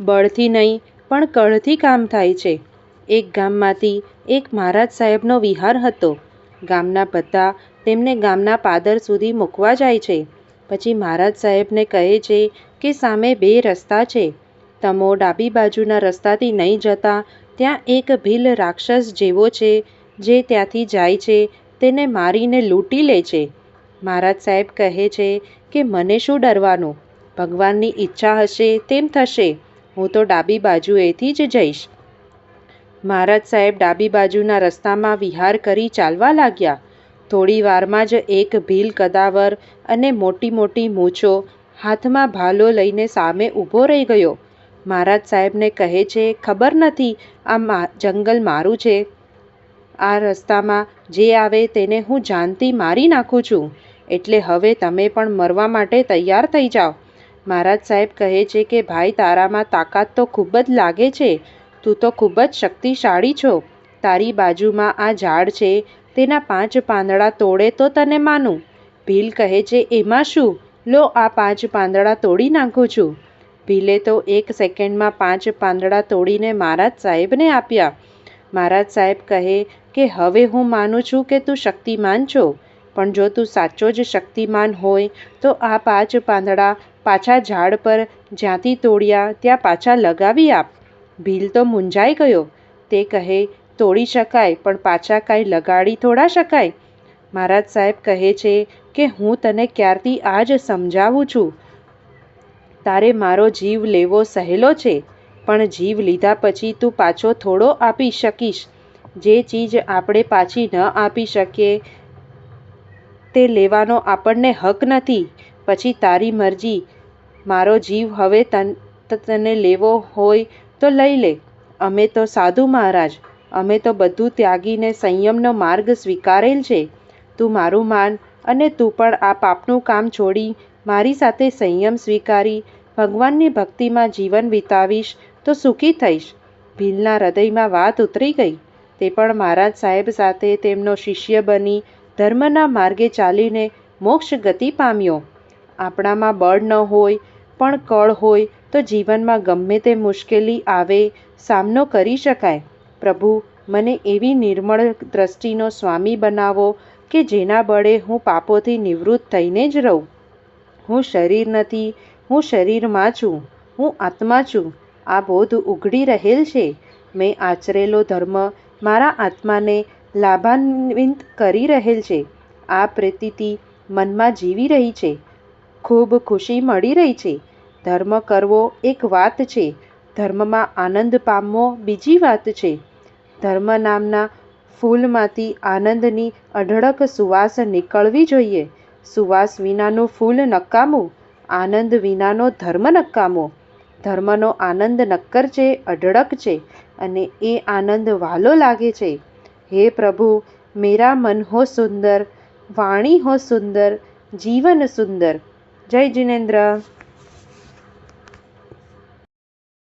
બળથી નહીં, પણ કળથી કામ થાય છે. એક ગામમાંથી એક મહારાજ સાહેબનો વિહાર હતો. ગામના બધા તેમને ગામના પાદર સુધી મૂકવા જાય છે. પછી મહારાજ સાહેબને કહે છે કે સામે બે રસ્તા છે. તમો ડાબી બાજુના રસ્તાથી નહીં જતા ત્યાં એક ભીલ રાક્ષસ જેવો છે જે ત્યાંથી જાય છે, તેને મારીને લૂંટી લે છે. મહારાજ સાહેબ કહે છે કે મને શું ડરવાનું? ભગવાનની ઈચ્છા હશે તેમ થશે. હું તો ડાબી બાજુએથી જ જઈશ. મહારાજ સાહેબ ડાબી બાજુના રસ્તામાં વિહાર કરી ચાલવા લાગ્યા. થોડી વારમાં જ એક ભીલ કદાવર અને મોટી મોટી મૂછો હાથમાં ભાલો લઈને સામે ઊભો રહી ગયો. મહારાજ સાહેબને કહે છે, ખબર નથી આ જંગલ મારું છે. આ રસ્તામાં જે આવે તેને હું જાનથી મારી નાખું છું. એટલે હવે તમે પણ મરવા માટે તૈયાર થઈ જાઓ. મહારાજ સાહેબ કહે છે કે, ભાઈ, તારામાં તાકાત તો ખૂબ જ લાગે છે. તું તો ખૂબ જ શક્તિશાળી છો. તારી બાજુમાં આ ઝાડ છે. તેના પાંચ પાંદડા તોડે તો તને માનું. ભીલ કહે છે, એમાં શું? લો, આ પાંચ પાંદડા તોડી નાખું છું. ભીલે તો એક સેકન્ડમાં પાંચ પાંદડા તોડીને મહારાજ સાહેબને આપ્યા. મહારાજ સાહેબ કહે કે, હવે હું માનું છું કે તું શક્તિમાન છો. પણ જો તું સાચો જ શક્તિમાન હોય, તો આ પાંચ પાંદડા પાછા ઝાડ પર જ્યાંથી તોડ્યા, ત્યાં પાછા લગાવી આપ. ભીલ તો મૂંઝાઈ ગયો. તે કહે, તોડી શકાય, પણ પાછા કાંઈ લગાડી થોડા શકાય? મહારાજ સાહેબ કહે છે કે, હું તને ક્યારથી આ જ સમજાવું છું? તારે મારો જીવ લેવો સહેલો છે, પણ જીવ લીધા પછી તું પાછો થોડો આપી શકીશ. જે ચીજ આપણે પાછી ન આપી શકીએ તે લેવાનો આપણને હક નથી. પછી તારી મરજી. મારો જીવ હવે તન, તને લેવો હોય તો લઈ લે. અમે તો સાધુ મહારાજ. અમે તો બધું ત્યાગીને સંયમનો માર્ગ સ્વીકારેલ છે. તું મારું માન અને તું પણ આ પાપનું કામ છોડી મારી સાથે સંયમ સ્વીકારી, ભગવાનની ભક્તિમાં જીવન વિતાવીશ તો સુખી થઈશ. ભીલના હૃદયમાં વાત ઉતરી ગઈ. તે પણ મહારાજ સાહેબ સાથે તેમનો શિષ્ય બની ધર્મના માર્ગે ચાલીને મોક્ષ ગતિ પામ્યો. આપણામાં બળ ન હોય, પણ કળ હોય, તો જીવનમાં ગમે તે મુશ્કેલી આવે, સામનો કરી શકાય. પ્રભુ, મને એવી નિર્મળ દ્રષ્ટિનો સ્વામી બનાવો કે જેના બળે હું પાપોથી નિવૃત્ત થઈને જ રહું. હું શરીર નથી, હું શરીરમાં છું, હું આત્મા છું. આ બોધ ઉઘડી રહેલ છે. મેં આચરેલો ધર્મ મારા આત્માને લાભાન્વિત કરી રહેલ છે. આ પ્રતીતિ મનમાં જીવી રહી છે. ખૂબ ખુશી મળી રહી છે. ધર્મ કરવો એક વાત છે. ધર્મમાં આનંદ પામવો બીજી વાત છે. ધર્મ નામના ફૂલમાંથી આનંદની અઢળક સુવાસ નીકળવી જોઈએ. સુવાસ વિનાનું ફૂલ નકામું, આનંદ વિનાનો ધર્મ નકામો. ધર્મનો આનંદ નક્કર છે, અઢળક છે અને એ આનંદ વાલો લાગે છે. હે પ્રભુ મેરા મન હો સુંદર વાણી હો સુંદર જીવન સુંદર. જય જિનેન્દ્ર.